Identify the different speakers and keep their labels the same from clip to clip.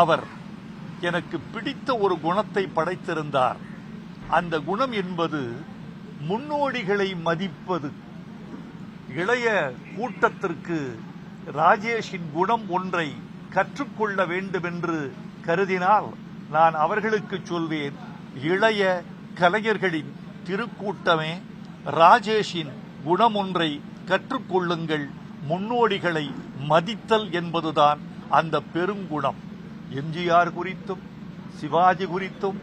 Speaker 1: அவர் எனக்கு பிடித்த ஒரு குணத்தை படைத்திருந்தார். அந்த குணம் என்பது முன்னோடிகளை மதிப்பது. இளைய கூட்டத்திற்கு ராஜேஷின் குணம் ஒன்றை கற்றுக்கொள்ள வேண்டும் என்று கருதினால் நான் அவர்களுக்கு சொல்வேன் இளைய கலைஞர்களின் திருக்கூட்டமே ராஜேஷின் குணம் ஒன்றை கற்றுக்கொள்ளுங்கள் முன்னோடிகளை மதித்தல் என்பதுதான் அந்த பெருங்குணம். எம்ஜிஆர் குறித்தும் சிவாஜி குறித்தும்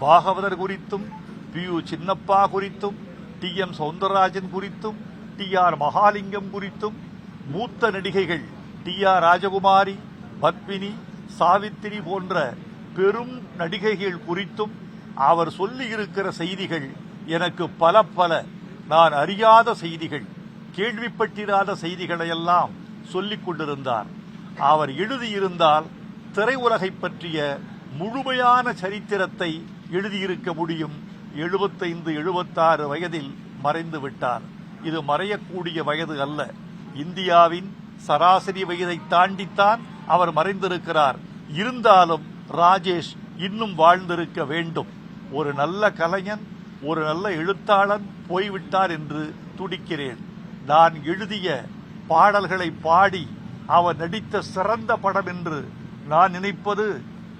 Speaker 1: பாகவதர் குறித்தும் பி யு சின்னப்பா குறித்தும் டி எம் சவுந்தரராஜன் குறித்தும் டி ஆர் மகாலிங்கம் குறித்தும் மூத்த நடிகைகள் டி ஆர் ராஜகுமாரி பத்மினி சாவித்திரி போன்ற பெரும் நடிகைகள் குறித்தும் அவர் சொல்லியிருக்கிற செய்திகள் எனக்கு பல பல. நான் அறியாத செய்திகள் கேள்விப்பட்டிராத செய்திகளையெல்லாம் சொல்லிக் கொண்டிருந்தார். அவர் எழுதியிருந்தால் திரையுலகை பற்றிய முழுமையான சரித்திரத்தை எழுதியிருக்க முடியும். எழுபத்தைந்து எழுபத்தாறு வயதில் மறைந்து விட்டார். இது மறையக்கூடிய வயது அல்ல. இந்தியாவின் சராசரி வயதை தாண்டித்தான் அவர் மறைந்திருக்கிறார். இருந்தாலும் ராஜேஷ் இன்னும் வாழ்ந்திருக்க வேண்டும். ஒரு நல்ல கலைஞன் ஒரு நல்ல எழுத்தாளன் போய்விட்டார் என்று துடிக்கிறேன். நான் எழுதிய பாடல்களை பாடி அவர் நடித்த சிறந்த படம் என்று நான் நினைப்பது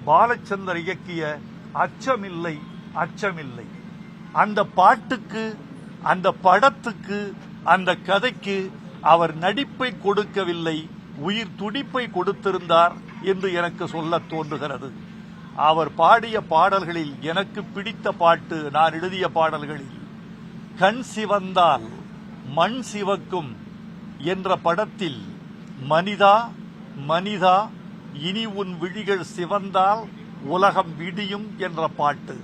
Speaker 1: பாலச்சந்தர் இயக்கிய அச்சமில்லை அச்சமில்லை. அந்த பாட்டுக்கு அந்த படத்துக்கு அந்த கதைக்கு அவர் நடிப்பை கொடுக்கவில்லை உயிர் துடிப்பை கொடுத்திருந்தார் என்று எனக்கு சொல்ல தோன்றுகிறது. அவர் பாடிய பாடல்களில் எனக்கு பிடித்த பாட்டு நான் எழுதிய பாடல்களில் கண் சிவந்தால் மண் சிவக்கும் என்ற படத்தில் மனிதா மனிதா இனி உன் விழிகள் சிவந்தால் உலகம் விடியும் என்ற பாட்டு.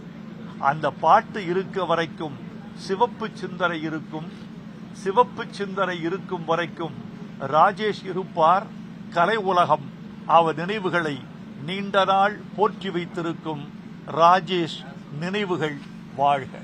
Speaker 1: அந்த பாட்டு இருக்க வரைக்கும் சிவப்பு சிந்தனை இருக்கும். சிவப்பு சிந்தனை இருக்கும் வரைக்கும் ராஜேஷ் இருப்பார். கலை உலகம் அவர் நினைவுகளை நீண்ட நாள் போற்றி வைத்திருக்கும். ராஜேஷ் நினைவுகள் வாழ்க.